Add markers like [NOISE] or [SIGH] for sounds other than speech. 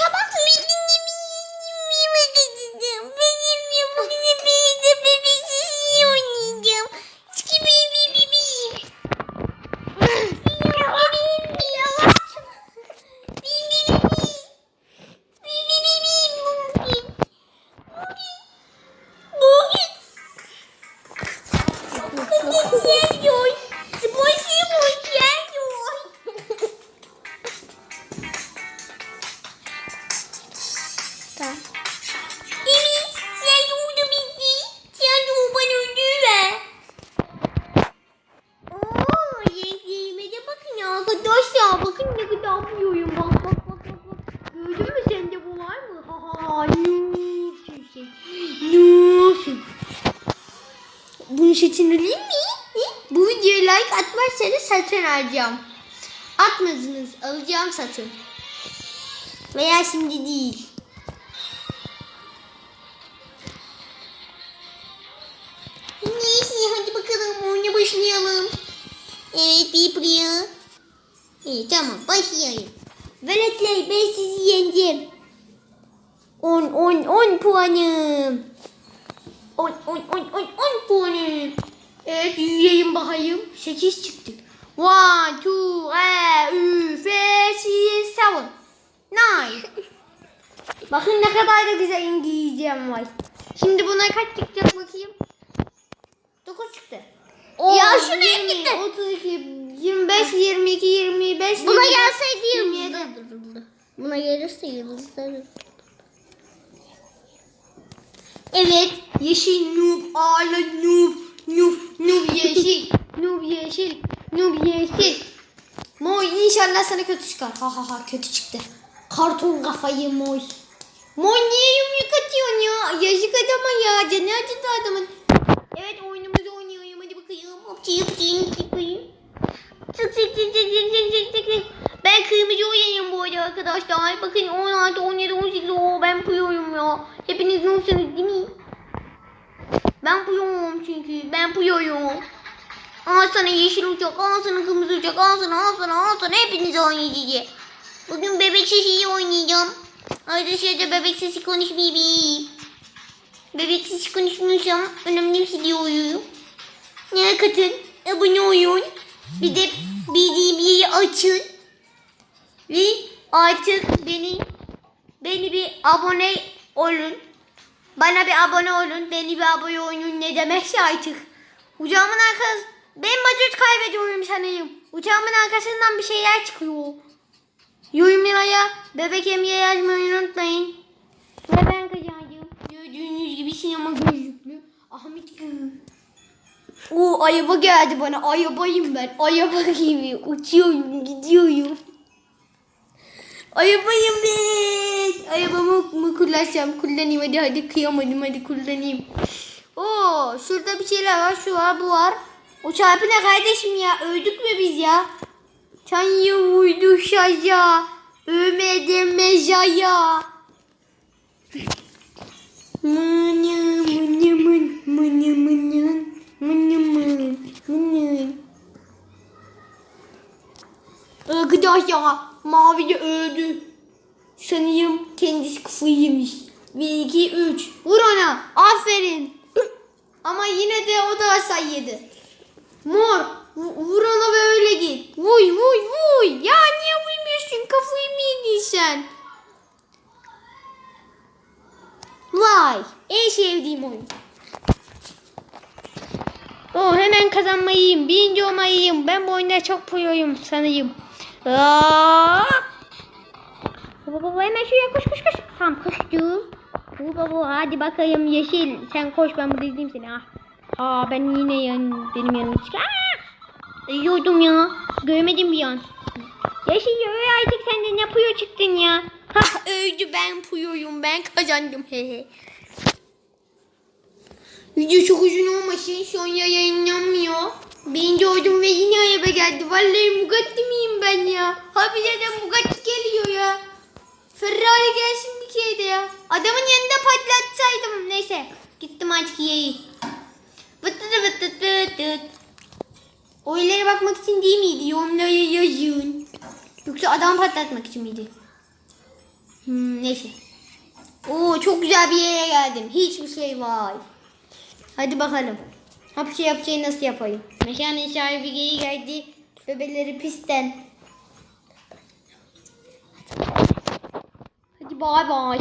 Şabak mı? Arkadaşlar. Bakın ne kadar büyüyorum. Bak bak bak bak. bak. Gördün mü sende bu var mı? Ha ha ha. Nursun sen. Nursun. Bunu satın alayım mı? Bu videoya like atmazsanız satın alacağım. Atmadınız alacağım satın. Veya şimdi değil. Neyse hadi bakalım oyuna başlayalım. Evet bir buraya. Evet tamam başlayalım. Veletler ben sizi yendim. 10 10 10 puanım. 10 10 10 10 10 puanım. Evet yiyeyim bakayım. 8 çıktı. 1 2 3 4 5 6 7 9 Bakın ne kadar da güzel İngilizcem var. Şimdi buna kaç çıkacak bakayım. 9 çıktı. Ya On, şuraya gitti. 32, 25, 22, 25, Buna 27, gelseydi 27. yıldızlar. Buna gelirse yıldızlar. Evet, yeşil noob, ağla noob, noob, noob yeşil, [LAUGHS] noob yeşil, noob yeşil. Moy inşallah sana kötü çıkar. Ha ha ha kötü çıktı. Karton kafayı Moy. Moy niye yumruk atıyorsun ya? Yazık adama ya. Canı acıdı adamın. Evet oyunumuzu oynuyorum. Hadi bakayım. Hopçı yapayım. Arkadaşlar. Bakın 16, 17, 18. Oo, ben puyuyum ya. Hepiniz nasılsınız değil mi? Ben puyum çünkü. Ben puyuyum. Al sana yeşil uçak, al sana kırmızı uçak, al sana, al sana, al sana. Hepiniz oynayacağız. Bugün bebek sesi oynayacağım. Arkadaşlar da bebek sesi konuş bebeğim. Bebek sesi konuşmuyorsam önemli bir şey diyorum. Ne katın, abone olun. Bir de bildiğimi açın. Ve artık beni beni bir abone olun. Bana bir abone olun. Beni bir abone olun ne demekse artık. Uçağımın arkası. Ben bacıt kaybediyorum sanırım. Uçağımın arkasından bir şeyler çıkıyor. Yorumlara bebek emiye yazmayı unutmayın. Ve ben kazandım. Gördüğünüz gibi sinema gözlüklü. Ahmet Gül. O ayaba geldi bana. Ayabayım ben. Ayaba gibi uçuyorum, gidiyorum. Ayabayım ben. Ayabamı mı kullanacağım? Kullanayım hadi hadi kıyamadım hadi kullanayım. Oo şurada bir şeyler var. Şu var bu var. O çarpı ne kardeşim ya? Öldük mü biz ya? Tanrı vurdu şaja. Ölmedim mezaya. Mını mını mın mını mını mını mın mını. Arkadaşlar mavi de öldü. Sanırım kendisi kafayı yemiş. 1, 2, 3. Vur ona. Aferin. [CLEARS THROAT] Ama yine de o da hasar yedi. Mor. vu- Vur ona ve öyle git. Vuy vuy vuy. Ya niye vurmuyorsun? Kafayı mı yedin sen? Vay. En sevdiğim oyun. Oh hemen kazanmayayım. Birinci olmayayım. Ben bu oyunda çok proyum sanayım. Aa! Baba baba hemen şuraya koş koş koş. Tamam koştum. Bu baba hadi bakayım yeşil. Sen koş ben burada izleyeyim seni. Ah. Aa ben yine yan, benim yanıma çık. Yiyordum ya. Görmedim bir an. Yeşil öyle artık sen de ne puyo çıktın ya. Hah öldü ben puyoyum ben kazandım hehe. Video çok uzun olmasın sonra yayınlanmıyor. Birinci oldum ve yine araba geldi. Vallahi Bugatti miyim ben ya? Harbiden Bugatti geliyor ya. Ferrari gelsin bir kere ya. Adamın yanında patlatsaydım. Neyse. Gittim artık yeği. Vıt vıt vıt vıt vıt vıt. Oylara bakmak için değil miydi? Yorumlara yazın. Yoksa adam patlatmak için miydi? Hmm, neyse. Oo çok güzel bir yere geldim. Hiçbir şey var. Hadi bakalım. Hapşi yapçayı nasıl yapayım? Mekanın sahibi geyi geldi. Bebeleri pisten. Hadi bay bay.